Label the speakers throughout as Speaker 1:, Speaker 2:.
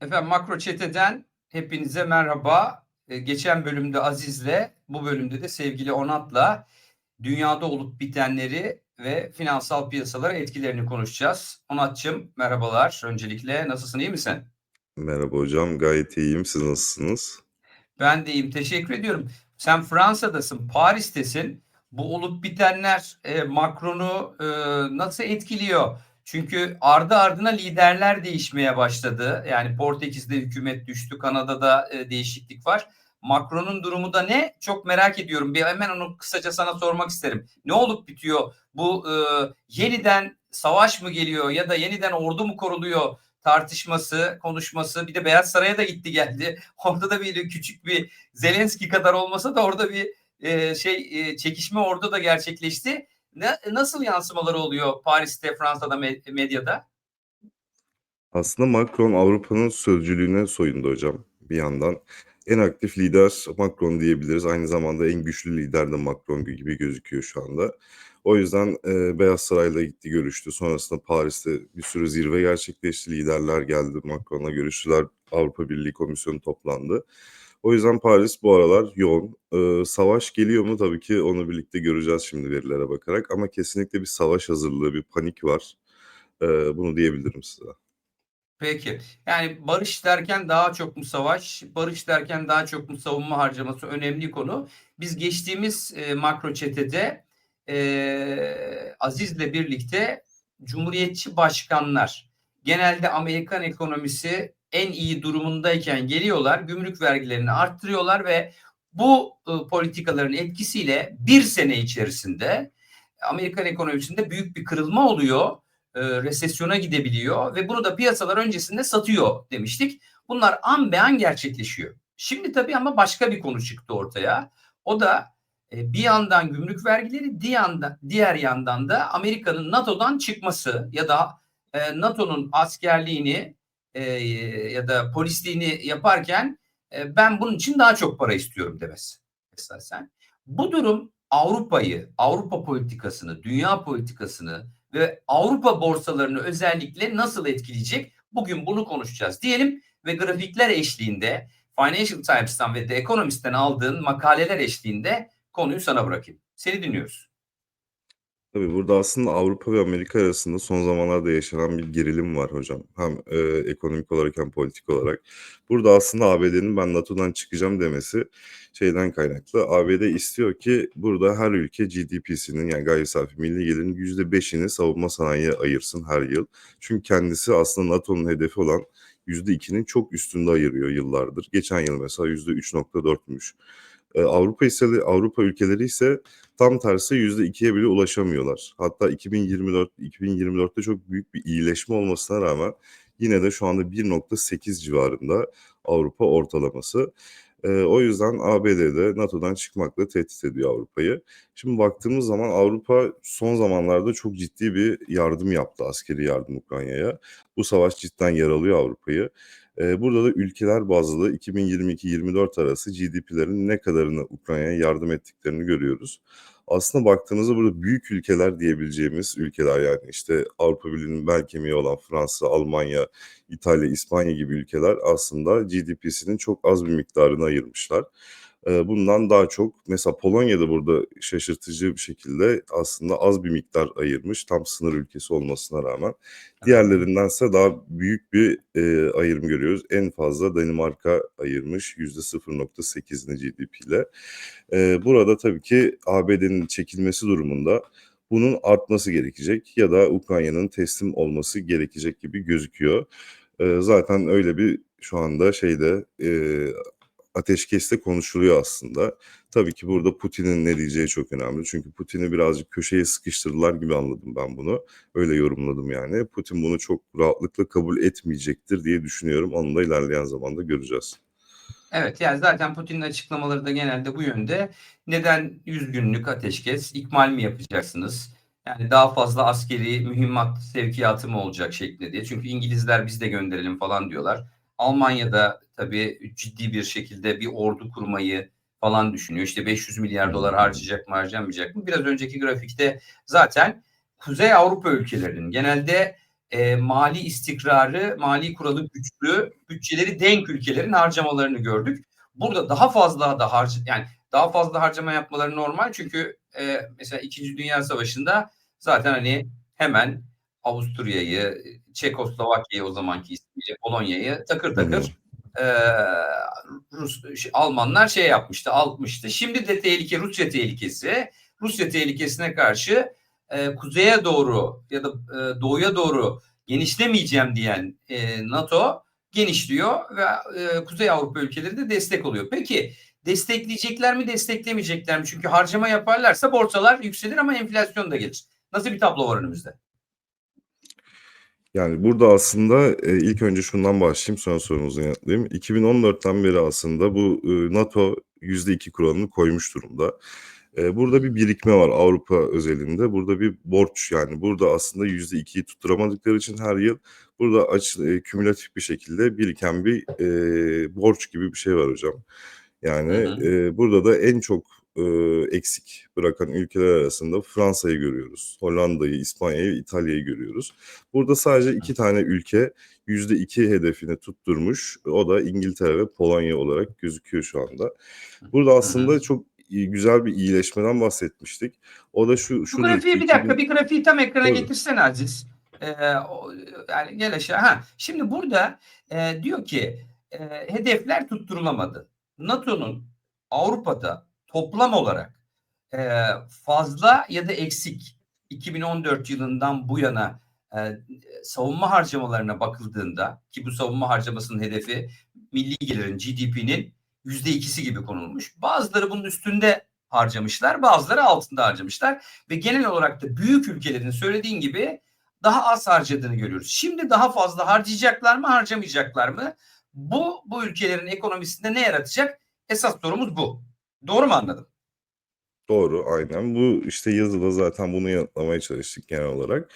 Speaker 1: Efendim Makro Çete'den hepinize merhaba. Ee, geçen bölümde Aziz'le, bu bölümde de sevgili Onat'la dünyada olup bitenleri ve finansal piyasalara etkilerini konuşacağız. Onat'cığım merhabalar. Öncelikle nasılsın, iyi misin?
Speaker 2: Merhaba hocam, gayet iyiyim. Siz nasılsınız?
Speaker 1: Ben de iyiyim, teşekkür ediyorum. Sen Fransa'dasın, Paris'tesin. Bu olup bitenler e, Macron'u e, nasıl etkiliyor? Çünkü ardı ardına liderler değişmeye başladı. Yani Portekiz'de hükümet düştü, Kanada'da e, değişiklik var. Macron'un durumu da ne? Çok merak ediyorum. Bir hemen onu kısaca sana sormak isterim. Ne olup bitiyor? Bu e, yeniden savaş mı geliyor ya da yeniden ordu mu kuruluyor? tartışması, konuşması bir de Beyaz Saray'a da gitti geldi. Orada da bir küçük bir Zelenski kadar olmasa da orada bir e, şey e, çekişme orada da gerçekleşti. Ne, nasıl yansımaları oluyor Paris'te, Fransa'da, med- medyada?
Speaker 2: Aslında Macron Avrupa'nın sözcülüğüne soyundu hocam bir yandan. En aktif lider Macron diyebiliriz. Aynı zamanda en güçlü lider de Macron gibi gözüküyor şu anda. O yüzden e, Beyaz Saray'la gitti görüştü. Sonrasında Paris'te bir sürü zirve gerçekleşti. Liderler geldi Macron'la görüştüler. Avrupa Birliği Komisyonu toplandı. O yüzden Paris bu aralar yoğun. Ee, savaş geliyor mu? Tabii ki onu birlikte göreceğiz şimdi verilere bakarak. Ama kesinlikle bir savaş hazırlığı, bir panik var. Ee, bunu diyebilirim size.
Speaker 1: Peki. Yani barış derken daha çok mu savaş, barış derken daha çok mu savunma harcaması önemli konu. Biz geçtiğimiz e, makro çetede e, Aziz'le birlikte Cumhuriyetçi başkanlar genelde Amerikan ekonomisi en iyi durumundayken geliyorlar, gümrük vergilerini arttırıyorlar ve bu e, politikaların etkisiyle bir sene içerisinde Amerikan ekonomisinde büyük bir kırılma oluyor e, resesyona gidebiliyor ve bunu da piyasalar öncesinde satıyor demiştik. Bunlar an be an gerçekleşiyor. Şimdi tabii ama başka bir konu çıktı ortaya. O da e, bir yandan gümrük vergileri, diğer yandan, diğer yandan da Amerika'nın NATO'dan çıkması ya da e, NATO'nun askerliğini e, ya da polisliğini yaparken e, ben bunun için daha çok para istiyorum demesi esasen. Bu durum Avrupa'yı, Avrupa politikasını, dünya politikasını ve Avrupa borsalarını özellikle nasıl etkileyecek? Bugün bunu konuşacağız diyelim ve grafikler eşliğinde Financial Times'tan ve The Economist'ten aldığın makaleler eşliğinde konuyu sana bırakayım. Seni dinliyoruz.
Speaker 2: Tabii burada aslında Avrupa ve Amerika arasında son zamanlarda yaşanan bir gerilim var hocam. Hem e, ekonomik olarak hem politik olarak. Burada aslında ABD'nin ben NATO'dan çıkacağım demesi şeyden kaynaklı. ABD istiyor ki burada her ülke GDP'sinin yani gayri safi milli gelirin %5'ini savunma sanayiye ayırsın her yıl. Çünkü kendisi aslında NATO'nun hedefi olan %2'nin çok üstünde ayırıyor yıllardır. Geçen yıl mesela %3.4'müş. Ee, Avrupa ise Avrupa ülkeleri ise tam tersi %2'ye bile ulaşamıyorlar. Hatta 2024 2024'te çok büyük bir iyileşme olmasına rağmen yine de şu anda 1.8 civarında Avrupa ortalaması. Ee, o yüzden ABD'de NATO'dan çıkmakla tehdit ediyor Avrupa'yı. Şimdi baktığımız zaman Avrupa son zamanlarda çok ciddi bir yardım yaptı, askeri yardım Ukrayna'ya. Bu savaş cidden yaralıyor Avrupa'yı. Ee, burada da ülkeler bazlı 2022-24 arası GDP'lerin ne kadarını Ukrayna'ya yardım ettiklerini görüyoruz. Aslında baktığımızda burada büyük ülkeler diyebileceğimiz ülkeler yani işte Avrupa Birliği'nin bel kemiği olan Fransa, Almanya, İtalya, İspanya gibi ülkeler aslında GDP'sinin çok az bir miktarını ayırmışlar. Bundan daha çok mesela Polonya'da burada şaşırtıcı bir şekilde aslında az bir miktar ayırmış tam sınır ülkesi olmasına rağmen. Diğerlerindense daha büyük bir e, ayırım görüyoruz. En fazla Danimarka ayırmış %0.8'ini GDP ile. E, burada tabii ki ABD'nin çekilmesi durumunda bunun artması gerekecek ya da Ukrayna'nın teslim olması gerekecek gibi gözüküyor. E, zaten öyle bir şu anda şeyde e, ateşkeste konuşuluyor aslında. Tabii ki burada Putin'in ne diyeceği çok önemli. Çünkü Putin'i birazcık köşeye sıkıştırdılar gibi anladım ben bunu. Öyle yorumladım yani. Putin bunu çok rahatlıkla kabul etmeyecektir diye düşünüyorum. Onu da ilerleyen zamanda göreceğiz.
Speaker 1: Evet yani zaten Putin'in açıklamaları da genelde bu yönde. Neden 100 günlük ateşkes ikmal mi yapacaksınız? Yani daha fazla askeri mühimmat sevkiyatı mı olacak şeklinde diye. Çünkü İngilizler biz de gönderelim falan diyorlar. Almanya'da tabii ciddi bir şekilde bir ordu kurmayı falan düşünüyor. İşte 500 milyar dolar harcayacak mı harcamayacak mı? Biraz önceki grafikte zaten Kuzey Avrupa ülkelerinin genelde eee, mali istikrarı, mali kuralı güçlü, bütçeleri denk ülkelerin harcamalarını gördük. Burada daha fazla da harc yani daha fazla harcama yapmaları normal çünkü, eee, mesela 2. Dünya Savaşı'nda zaten, hani, hemen Avusturya'yı, Çekoslovakya'yı o zamanki ismiyle Polonya'yı takır takır, eee, Rus Almanlar şey yapmıştı, almıştı. Şimdi de tehlike Rusya tehlikesi. Rusya tehlikesine karşı, eee, kuzeye doğru ya da, eee, doğuya doğru genişlemeyeceğim diyen, eee, NATO genişliyor ve, eee, Kuzey Avrupa ülkeleri de destek oluyor. Peki destekleyecekler mi, desteklemeyecekler mi? Çünkü harcama yaparlarsa borsalar yükselir ama enflasyon da gelir. Nasıl bir tablo var önümüzde?
Speaker 2: Yani, burada aslında, eee, ilk önce şundan başlayayım, sonra sorunuzu yanıtlayayım. 2014'ten beri aslında bu, ııı, NATO %2 kuralını koymuş durumda. Eee, burada bir birikme var Avrupa özelinde. Burada bir borç, yani, burada aslında %2'yi tutturamadıkları için her yıl burada aç eee, kümülatif bir şekilde biriken bir, eee, borç gibi bir şey var hocam. Yani,
Speaker 1: Hı hı.
Speaker 2: eee, burada da en çok, eksik bırakan ülkeler arasında Fransa'yı görüyoruz, Hollanda'yı, İspanya'yı, İtalya'yı görüyoruz. Burada sadece 2 tane ülke %2 hedefini tutturmuş. O da İngiltere ve Polonya olarak gözüküyor şu anda. Burada aslında çok, güzel bir iyileşmeden bahsetmiştik. O da şu
Speaker 1: Şu grafiği bir dakika,
Speaker 2: 2000
Speaker 1: bir grafiği tam ekrana
Speaker 2: Tabii.
Speaker 1: getirsene Aziz. Eee, o yani gel aşağı. Hah, şimdi burada, eee, diyor ki, eee, hedefler tutturulamadı. NATO'nun Avrupa'da toplam olarak, eee, fazla ya da eksik 2014 yılından bu yana, eee, savunma harcamalarına bakıldığında ki bu savunma harcamasının hedefi milli gelirin, GDP'nin %2'si gibi konulmuş. Bazıları bunun üstünde harcamışlar, bazıları altında harcamışlar ve genel olarak da büyük ülkelerin söylediğin gibi daha az harcadığını görüyoruz. Şimdi daha fazla harcayacaklar mı, harcamayacaklar mı? Bu, bu ülkelerin ekonomisinde ne yaratacak? Esas sorumuz bu. Doğru mu anladım?
Speaker 2: Doğru, aynen. Bu, işte, yazıda zaten bunu yanıtlamaya çalıştık genel olarak.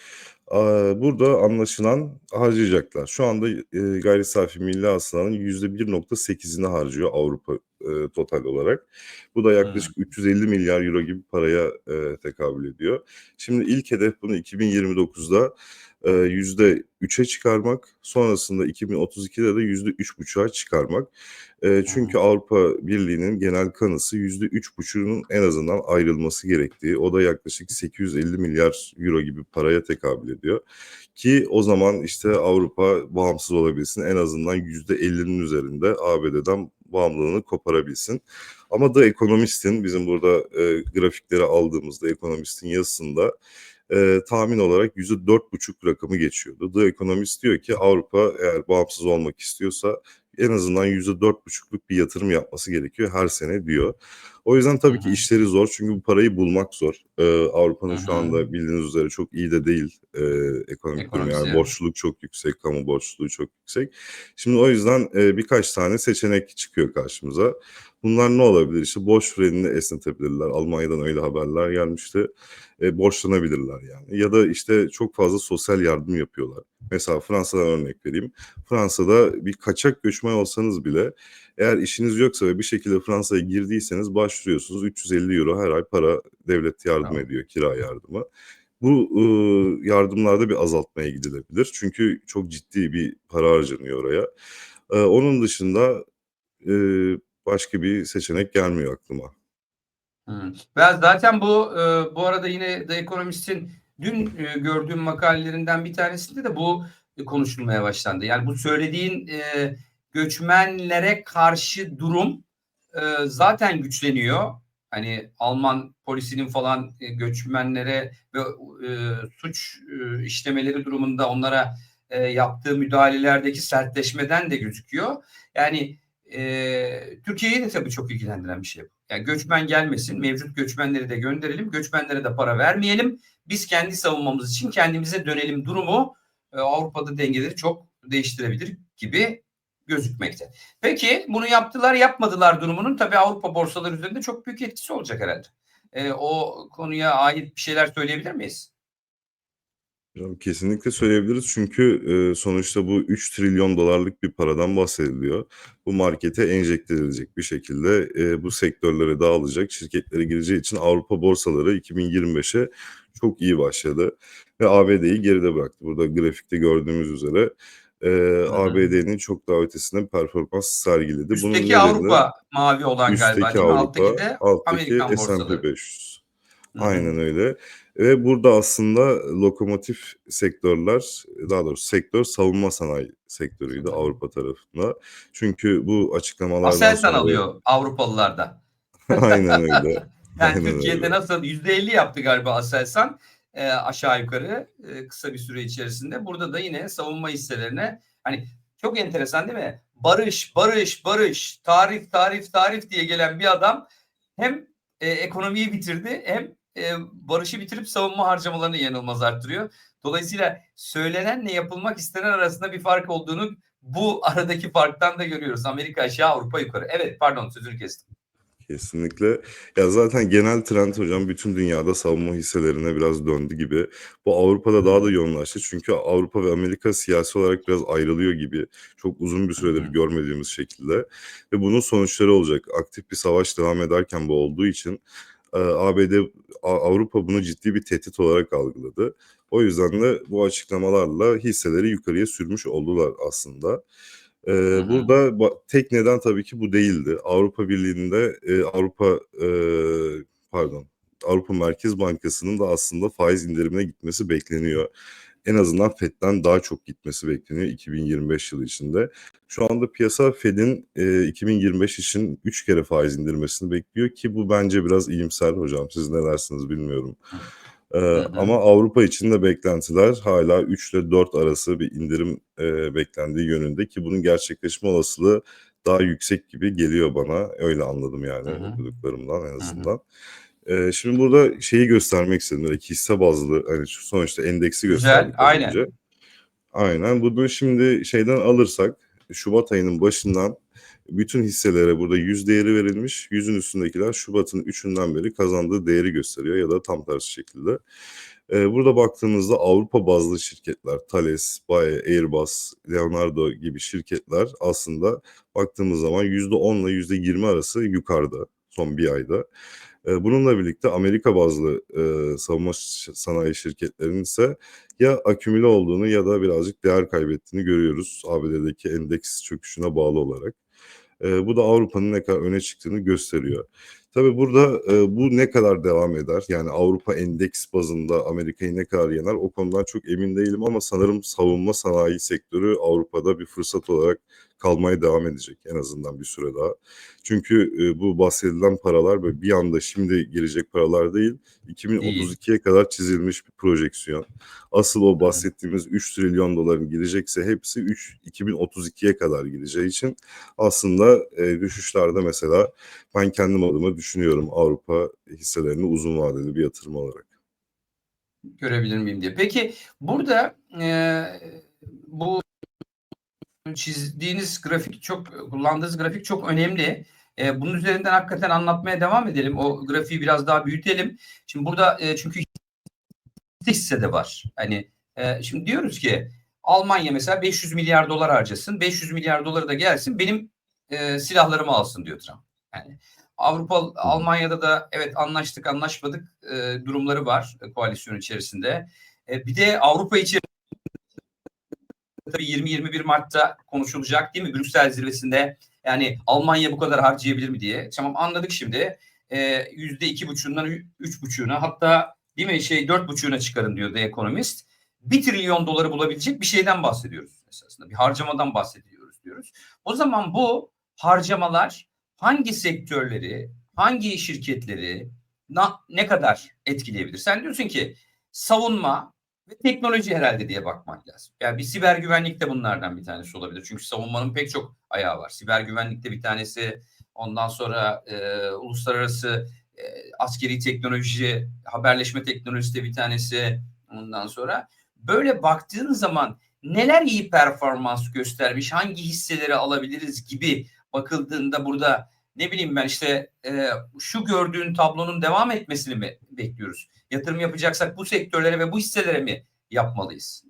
Speaker 2: Burada anlaşılan harcayacaklar. Şu anda, eee, gayri safi milli hasılanın %1.8'ini harcıyor Avrupa, eee, total olarak. Bu da yaklaşık €350 gibi paraya, eee, tekabül ediyor. Şimdi ilk hedef bunu 2029'da, eee, %3'e çıkarmak, sonrasında 2032'de de %3.5'a çıkarmak.
Speaker 1: Hı
Speaker 2: çünkü. Avrupa Birliği'nin genel kanısı %3.5'unun en azından ayrılması gerektiği. O da yaklaşık €850 gibi paraya tekabül ediyor ki o zaman, işte, Avrupa bağımsız olabilsin. En azından %50'nin üzerinde ABD'den bağımlılığını koparabilsin. Ama The Economist'in bizim burada, eee, grafikleri aldığımızda Economist'in yazısında, eee, tahmin olarak %4.5 rakamı geçiyordu. The Economist diyor ki Avrupa eğer bağımsız olmak istiyorsa en azından %4.5'luk bir yatırım yapması gerekiyor her sene diyor. O yüzden tabii ki
Speaker 1: hı.
Speaker 2: işleri zor çünkü bu parayı bulmak zor.
Speaker 1: Hı
Speaker 2: Avrupa'nın şu anda bildiğiniz üzere çok iyi de değil, eee, ekonomik.
Speaker 1: Ekonomisi,
Speaker 2: Yani
Speaker 1: evet.
Speaker 2: borçluluk çok yüksek, kamu borçluluğu çok yüksek. Şimdi o yüzden, eee, birkaç tane seçenek çıkıyor karşımıza. Bunlar ne olabilir? İşte, borç frenini esnetebilirler. Almanya'dan öyle haberler gelmişti. Eee, borçlanabilirler yani ya da, işte, çok fazla sosyal yardım yapıyorlar. Mesela Fransa'dan örnek vereyim. Fransa'da bir kaçak göçmen olsanız bile eğer işiniz yoksa ve bir şekilde Fransa'ya girdiyseniz başvuruyorsunuz. €350 her ay para devlet yardım
Speaker 1: Tamam.
Speaker 2: ediyor, kira yardımı. Bu, ııı, yardımlarda bir azaltmaya gidilebilir. Çünkü çok ciddi bir para harcanıyor oraya. Eee, onun dışında, eee, başka bir seçenek gelmiyor aklıma.
Speaker 1: Hıı. Ben zaten bu, eee, bu arada yine The Economist'in dün, eee, gördüğüm makalelerinden bir tanesinde de bu konuşulmaya başlandı. Yani bu söylediğin, eee, göçmenlere karşı durum, zaten güçleniyor. Hani Alman polisinin falan, göçmenlere ve, suç, işlemeleri durumunda onlara, yaptığı müdahalelerdeki sertleşmeden de gözüküyor. Yani, eee, Türkiye'yi de tabii çok ilgilendiren bir şey. Yani göçmen gelmesin, mevcut göçmenleri de gönderelim, göçmenlere de para vermeyelim. Biz kendi savunmamız için kendimize dönelim durumu, eee, Avrupa'da dengeleri çok değiştirebilir gibi gözükmekte. Peki bunu yaptılar, yapmadılar durumunun tabii Avrupa borsaları üzerinde çok büyük etkisi olacak herhâlde. Eee, o konuya ait bir şeyler söyleyebilir miyiz?
Speaker 2: Hocam kesinlikle söyleyebiliriz çünkü, eee, sonuçta bu $3 trilyon bir paradan bahsediliyor. Bu markete enjekte edilecek bir şekilde, eee, bu sektörlere dağılacak, şirketlere gireceği için Avrupa borsaları 2025'e çok iyi başladı ve ABD'yi geride bıraktı. Burada grafikte gördüğümüz üzere e,
Speaker 1: hı.
Speaker 2: ABD'nin çok daha ötesinde performans sergiledi. Bunun
Speaker 1: Üstteki
Speaker 2: nedeni
Speaker 1: Avrupa mavi olan galiba
Speaker 2: üstteki
Speaker 1: değil mi?
Speaker 2: Avrupa,
Speaker 1: Alttaki de
Speaker 2: alttaki
Speaker 1: Amerikan
Speaker 2: S&P
Speaker 1: borsaları.
Speaker 2: 500. Aynen öyle. Ve burada aslında lokomotif sektörler, daha doğrusu sektör savunma sanayi sektörüydü Avrupa tarafında. Çünkü bu açıklamalardan
Speaker 1: Aselsan
Speaker 2: sonra
Speaker 1: alıyor Avrupalılarda.
Speaker 2: aynen öyle.
Speaker 1: Yani
Speaker 2: Aynen
Speaker 1: Türkiye'de
Speaker 2: öyle.
Speaker 1: nasıl %50 yaptı galiba Aselsan e, aşağı yukarı e, kısa bir süre içerisinde. Burada da yine savunma hisselerine hani çok enteresan değil mi? Barış, barış, barış, tarif, tarif, tarif diye gelen bir adam hem e, ekonomiyi bitirdi hem e, barışı bitirip savunma harcamalarını yanılmaz arttırıyor. Dolayısıyla söylenenle yapılmak istenen arasında bir fark olduğunu bu aradaki farktan da görüyoruz. Amerika aşağı, Avrupa yukarı. Evet, pardon sözünü kestim.
Speaker 2: Kesinlikle. Ya zaten genel trend hocam bütün dünyada savunma hisselerine biraz döndü gibi. Bu Avrupa'da daha da yoğunlaştı. Çünkü Avrupa ve Amerika siyasi olarak biraz ayrılıyor gibi. Çok uzun bir süredir görmediğimiz şekilde. Ve bunun sonuçları olacak. Aktif bir savaş devam ederken bu olduğu için ABD, Avrupa bunu ciddi bir tehdit olarak algıladı. O yüzden de bu açıklamalarla hisseleri yukarıya sürmüş oldular aslında. Ee, burada tek neden tabii ki bu değildi. Avrupa Birliği'nde e, Avrupa e, pardon Avrupa Merkez Bankası'nın da aslında faiz indirimine gitmesi bekleniyor. En azından Fed'den daha çok gitmesi bekleniyor 2025 yılı içinde. Şu anda piyasa Fed'in e, 2025 için 3 kere faiz indirmesini bekliyor ki bu bence biraz iyimser hocam. Siz ne dersiniz bilmiyorum. Ee,
Speaker 1: hı.
Speaker 2: ama Avrupa için de beklentiler hala 3 ile 4 arası bir indirim e, beklendiği yönünde ki bunun gerçekleşme olasılığı daha yüksek gibi geliyor bana. Öyle anladım yani
Speaker 1: Hı hı.
Speaker 2: okuduklarımdan en
Speaker 1: hı.
Speaker 2: azından. Ee, şimdi burada şeyi göstermek istedim. Böyle hisse bazlı hani şu sonuçta endeksi
Speaker 1: Güzel,
Speaker 2: gösterdik az
Speaker 1: aynen.
Speaker 2: önce. Aynen. Bunu şimdi şeyden alırsak Şubat ayının başından bütün hisselere burada 100 değeri verilmiş. 100'ün üstündekiler Şubat'ın 3'ünden beri kazandığı değeri gösteriyor ya da tam tersi şekilde. Ee, burada baktığımızda Avrupa bazlı şirketler, Thales, Bayer, Airbus, Leonardo gibi şirketler aslında baktığımız zaman %10 ile %20 arası yukarıda son bir ayda. Bununla birlikte Amerika bazlı e, savunma sanayi şirketlerinin ise ya akümüle olduğunu ya da birazcık değer kaybettiğini görüyoruz ABD'deki endeks çöküşüne bağlı olarak. E, bu da Avrupa'nın ne kadar öne çıktığını gösteriyor. Tabii burada e, bu ne kadar devam eder? Yani Avrupa endeks bazında Amerika'yı ne kadar yener? O konudan çok emin değilim ama sanırım savunma sanayi sektörü Avrupa'da bir fırsat olarak kalmaya devam edecek en azından bir süre daha. Çünkü e, bu bahsedilen paralar böyle bir anda şimdi girecek paralar değil, 2032'ye kadar çizilmiş bir projeksiyon. Asıl o bahsettiğimiz 3 trilyon doların girecekse hepsi 3 2032'ye kadar gireceği için aslında e, düşüşlerde mesela ben kendim adıma düşünüyorum Avrupa hisselerini uzun vadeli bir yatırım olarak.
Speaker 1: görebilir miyim diye. Peki burada e, bu çizdiğiniz grafik çok kullandığınız grafik çok önemli. E, bunun üzerinden hakikaten anlatmaya devam edelim. O grafiği biraz daha büyütelim. Şimdi burada e, çünkü hisse de var. Hani e, şimdi diyoruz ki Almanya mesela 500 milyar dolar harcasın. 500 milyar doları da gelsin benim e, silahlarımı alsın diyor Trump. Yani Avrupa Almanya'da da evet anlaştık anlaşmadık e, durumları var e, koalisyon içerisinde. E, bir de Avrupa içerisinde tabii 20-21 Mart'ta konuşulacak değil mi Brüksel zirvesinde yani Almanya bu kadar harcayabilir mi diye. Tamam anladık şimdi e, yüzde iki buçuğundan üç buçuğuna hatta değil mi şey dört buçuğuna çıkarın diyor The Economist. Bir trilyon doları bulabilecek bir şeyden bahsediyoruz esasında. Bir harcamadan bahsediyoruz diyoruz. O zaman bu harcamalar hangi sektörleri, hangi şirketleri na, ne kadar etkileyebilir? Sen diyorsun ki savunma ve teknoloji herhalde diye bakmak lazım. Yani bir siber güvenlik de bunlardan bir tanesi olabilir. Çünkü savunmanın pek çok ayağı var. Siber güvenlikte bir tanesi, ondan sonra e, uluslararası e, askeri teknoloji, haberleşme teknolojisi de bir tanesi. Ondan sonra böyle baktığın zaman neler iyi performans göstermiş, hangi hisseleri alabiliriz gibi bakıldığında burada ne bileyim ben işte e, şu gördüğün tablonun devam etmesini mi bekliyoruz? Yatırım yapacaksak bu sektörlere ve bu hisselere mi yapmalıyız?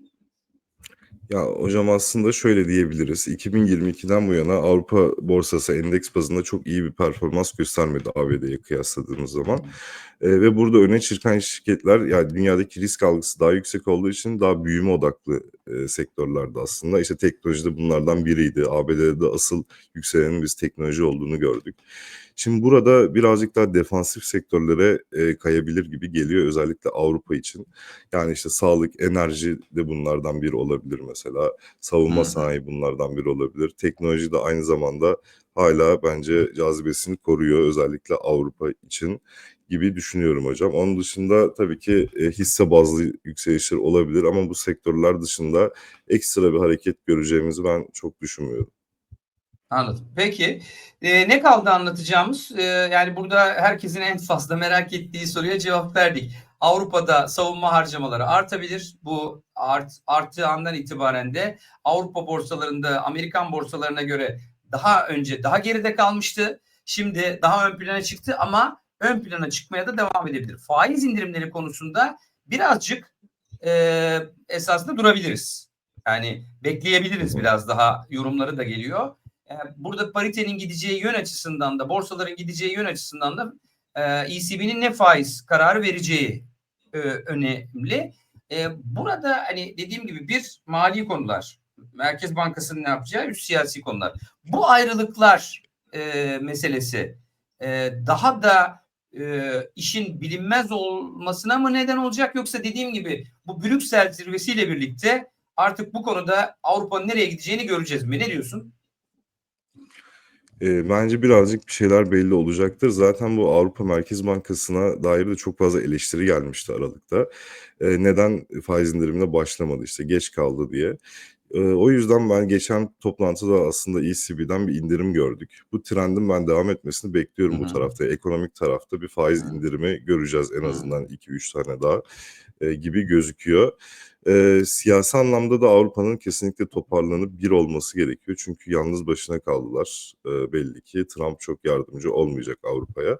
Speaker 2: Ya hocam aslında şöyle diyebiliriz. 2022'den bu yana Avrupa borsası endeks bazında çok iyi bir performans göstermedi ABD'ye kıyasladığımız zaman. Ee, ve burada öne çıkan şirketler yani dünyadaki risk algısı daha yüksek olduğu için daha büyüme odaklı e, sektörlerde aslında. İşte teknoloji de bunlardan biriydi. ABD'de de asıl yükselenin biz teknoloji olduğunu gördük. Şimdi burada birazcık daha defansif sektörlere e, kayabilir gibi geliyor özellikle Avrupa için. Yani işte sağlık, enerji de bunlardan biri olabilir mesela. Savunma
Speaker 1: Hı hı.
Speaker 2: sanayi bunlardan biri olabilir. Teknoloji de aynı zamanda hala bence cazibesini koruyor özellikle Avrupa için gibi düşünüyorum hocam. Onun dışında tabii ki e, hisse bazlı yükselişler olabilir ama bu sektörler dışında ekstra bir hareket göreceğimizi ben çok düşünmüyorum.
Speaker 1: Anladım. Peki e, ne kaldı anlatacağımız? E, yani burada herkesin en fazla merak ettiği soruya cevap verdik. Avrupa'da savunma harcamaları artabilir. Bu art, arttığı andan itibaren de Avrupa borsalarında Amerikan borsalarına göre daha önce daha geride kalmıştı. Şimdi daha ön plana çıktı ama ön plana çıkmaya da devam edebilir. Faiz indirimleri konusunda birazcık e, esasında durabiliriz. Yani bekleyebiliriz biraz daha yorumları da geliyor. E, Burada paritenin gideceği yön açısından da borsaların gideceği yön açısından da e, ECB'nin ne faiz kararı vereceği e, önemli. E, burada hani dediğim gibi bir mali konular, Merkez Bankası'nın ne yapacağı, üst siyasi konular. Bu ayrılıklar e, meselesi e, daha da e, işin bilinmez olmasına mı neden olacak yoksa dediğim gibi bu Brüksel zirvesiyle birlikte artık bu konuda Avrupa'nın nereye gideceğini göreceğiz mi? Ne diyorsun?
Speaker 2: E, bence birazcık bir şeyler belli olacaktır. Zaten bu Avrupa Merkez Bankası'na dair de çok fazla eleştiri gelmişti Aralık'ta. E, neden faiz indirimine başlamadı işte geç kaldı diye. E, o yüzden ben geçen toplantıda aslında ECB'den bir indirim gördük. Bu trendin ben devam etmesini bekliyorum bu
Speaker 1: hı.
Speaker 2: tarafta. Ekonomik tarafta bir faiz
Speaker 1: Hı.
Speaker 2: indirimi göreceğiz en
Speaker 1: Hı.
Speaker 2: azından 2-3 tane daha e, gibi gözüküyor. E, siyasi anlamda da Avrupa'nın kesinlikle toparlanıp bir olması gerekiyor. Çünkü yalnız başına kaldılar e, belli ki. Trump çok yardımcı olmayacak Avrupa'ya.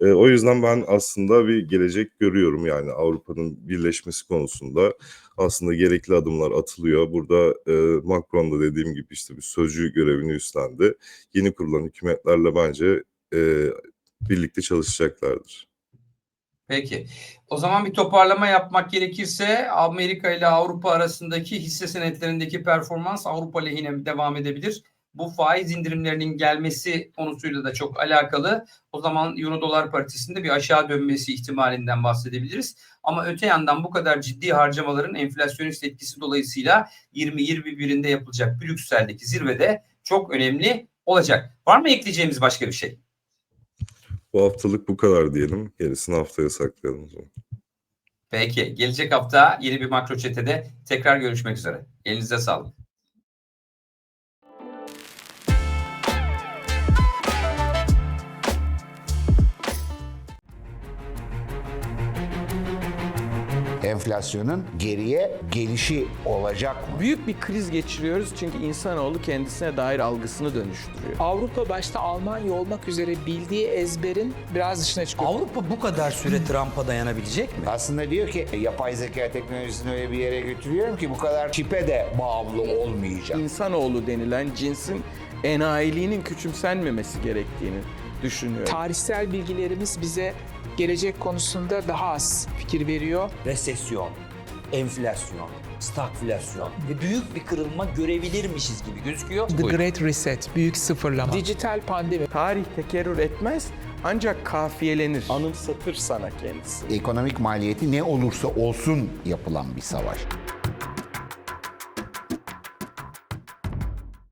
Speaker 2: E, o yüzden ben aslında bir gelecek görüyorum yani Avrupa'nın birleşmesi konusunda aslında gerekli adımlar atılıyor. Burada e, Macron da dediğim gibi işte bir sözcü görevini üstlendi. Yeni kurulan hükümetlerle bence e, birlikte çalışacaklardır.
Speaker 1: Peki. O zaman bir toparlama yapmak gerekirse Amerika ile Avrupa arasındaki hisse senetlerindeki performans Avrupa lehine devam edebilir. Bu faiz indirimlerinin gelmesi konusuyla da çok alakalı. O zaman Euro dolar paritesinde bir aşağı dönmesi ihtimalinden bahsedebiliriz. Ama öte yandan bu kadar ciddi harcamaların enflasyonist etkisi dolayısıyla 20-21'inde yapılacak Brüksel'deki zirvede çok önemli olacak. Var mı ekleyeceğimiz başka bir şey?
Speaker 2: Bu haftalık bu kadar diyelim. Gerisini haftaya saklayalım.
Speaker 1: Peki. Gelecek hafta yeni bir makro çetede tekrar görüşmek üzere. Elinize sağlık.
Speaker 3: Enflasyonun geriye gelişi olacak mı?
Speaker 4: Büyük bir kriz geçiriyoruz çünkü insanoğlu kendisine dair algısını dönüştürüyor.
Speaker 5: Avrupa başta Almanya olmak üzere bildiği ezberin biraz dışına çıkıyor.
Speaker 6: Avrupa bu kadar süre Trump'a dayanabilecek mi?
Speaker 3: Aslında diyor ki yapay zeka teknolojisini öyle bir yere götürüyorum ki bu kadar çipe de bağımlı olmayacak.
Speaker 4: İnsanoğlu denilen cinsin enayiliğinin küçümsenmemesi gerektiğini düşünüyorum.
Speaker 5: Tarihsel bilgilerimiz bize gelecek konusunda daha az fikir veriyor.
Speaker 6: Resesyon, enflasyon, stagflasyon ve büyük bir kırılma görebilirmişiz gibi gözüküyor.
Speaker 7: The Great Reset, büyük sıfırlama.
Speaker 5: Dijital pandemi.
Speaker 4: Tarih tekerrür etmez ancak kafiyelenir. Anımsatır sana kendisi.
Speaker 3: Ekonomik maliyeti ne olursa olsun yapılan bir savaş.